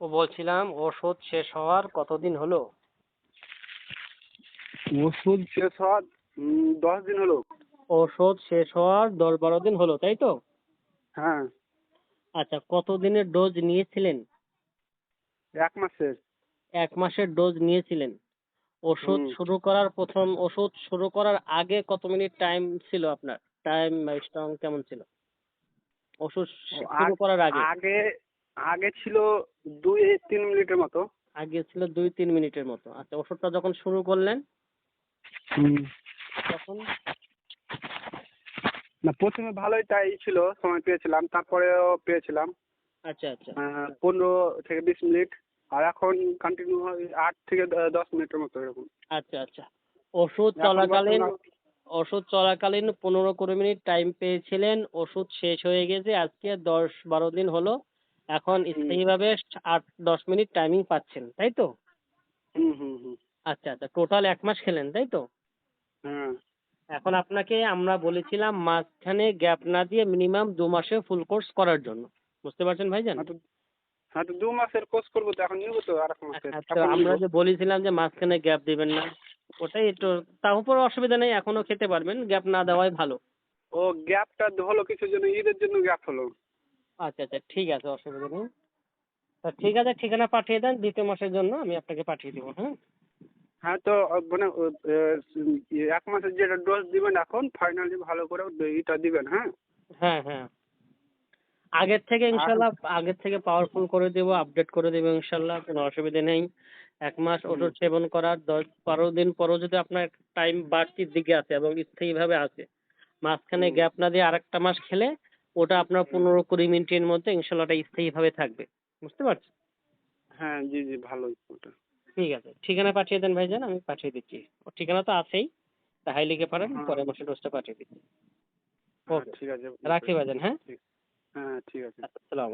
ও বলছিলাম ওষুধ শেষ হওয়ার কতদিন হলো? ওষুধ শেষ হওয়ার দশ দিন হলো। ওষুধ শেষ হওয়ার দশ বারো দিন হলো তাই তো? হ্যাঁ। আচ্ছা কতদিনের ডোজ নিয়েছিলেন? এক মাসের। এক মাসের ডোজ নিয়েছিলেন। ওষুধ শুরু করার প্রথম ওষুধ শুরু করার আগে কত মিনিট টাইম ছিল আপনার? টাইম স্ট্রং কেমন ছিল? ওষুধ শুরু করার আগে। আগে আগে ছিল দুই তিন মিনিটের মতো। আগে ছিল দুই তিন মিনিটের মতো। আচ্ছা ওষুধটা যখন শুরু করলেন? তখন? না প্রথমে ভালোই তাই ছিল সময় পেয়েছিলাম তারপরেও পেয়েছিলাম। আচ্ছা আচ্ছা। পনেরো থেকে বিশ মিনিট আর এখন কন্টিনিউ আট থেকে দশ মিনিটের মতো এরকম। আচ্ছা আচ্ছা। ওষুধ চলাকালীন ওষুধ চলাকালীন পনেরো কুড়ি মিনিট টাইম পেয়েছিলেন ওষুধ শেষ হয়ে গেছে আজকে দশ বারো দিন হলো। এখন স্থায়ীভাবে আট দশ মিনিট টাইমিং পাচ্ছেন তাই তো? হুম হুম হুম। আচ্ছা আচ্ছা টোটাল এক মাস খেলেন তাই তো? এখন আপনাকে আমরা বলেছিলাম মাঝখানে গ্যাপ না দিয়ে মিনিমাম দু মাসে ফুল কোর্স করার জন্য। বুঝতে পারছেন ভাইজান? হ্যাঁ তো হ্যাঁ দু মাসের কোর্স করব তো এখন নিবো তো আর আচ্ছা এখন আমরা যে বলেছিলাম যে মাঝখানে গ্যাপ দিবেন না ওটাই একটু তার উপর অসুবিধা নেই এখনও খেতে পারবেন গ্যাপ না দেওয়াই ভালো। ও গ্যাপটা হলো কিছুর জন্য ঈদের জন্য গ্যাপ হলো। আচ্ছা আচ্ছা ঠিক আছে অসুবিধা নেই। তা ঠিক আছে ঠিকানা পাঠিয়ে দেন দ্বিতীয় মাসের জন্য আমি আপনাকে পাঠিয়ে দেবো হ্যাঁ হ্যাঁ তো মানে এক মাসের যেটা ডোজ দিবেন এখন ফাইনালি ভালো করে ইটা দিবেন হ্যাঁ? হ্যাঁ হ্যাঁ। আগের থেকে ইনশাল্লাহ আগের থেকে পাওয়ারফুল করে দেবো আপডেট করে দেবো ইনশাল্লাহ কোনো অসুবিধা নেই। এক মাস ওষুধ সেবন করার দশ বারো দিন পরও যদি আপনার টাইম বাড়তির দিকে আছে এবং স্থায়ীভাবে আছে মাঝখানে। গ্যাপ না দিয়ে আরেকটা মাস খেলে ওটা আপনার পনেরো কুড়ি মিনিটের মধ্যে ইনশাল্লাহ ওটা স্থায়ীভাবে থাকবে। বুঝতে পারছেন? হ্যাঁ জি জি ভালোই ওটা। ঠিক আছে। ঠিকানা পাঠিয়ে দেন ভাইজান আমি পাঠিয়ে দিচ্ছি। ওর ঠিকানা তো আছেই। তাহাই লিখে পারেন হ্যাঁ। পরের মাসে ডোজটা পাঠিয়ে দিচ্ছি। হ্যাঁ, ওকে ঠিক আছে রাখি ভাইজান হ্যাঁ? হ্যাঁ ঠিক আছে। আসসালামু